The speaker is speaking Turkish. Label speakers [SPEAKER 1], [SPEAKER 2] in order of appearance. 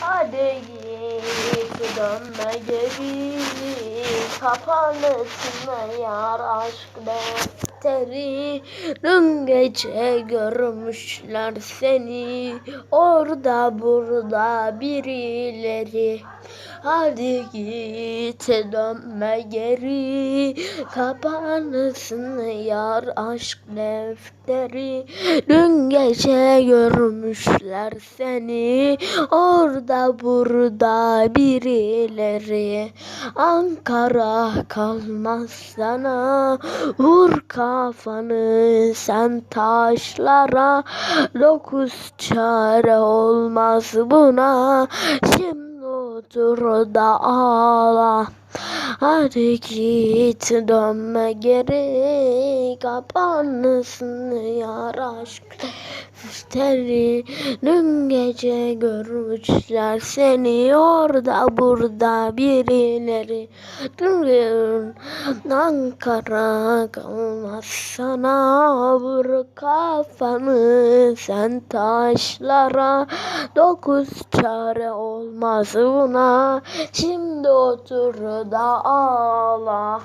[SPEAKER 1] Hadi git dönme geri Kapanırsın yar aşk defteri Dün gece görmüşler seni Orada burada birileri. Hadi git dönme geri Kapanırsın yar aşk defteri. Dün gece görmüşler seni Orada burada birileri Ankara kalmaz sana. Vur kafanı sen taşlara. Dokuz çare olmaz buna. Şimdi otur da ağla Hadi git dönme geri Kapanırsın yar aşk. Defteri Dün gece görmüşler seni Orada burada birileri. Dün Ankara kalmaz sana Vur kafanı sen taşlara. Dokuz çare olmaz buna Şimdi otur da ağla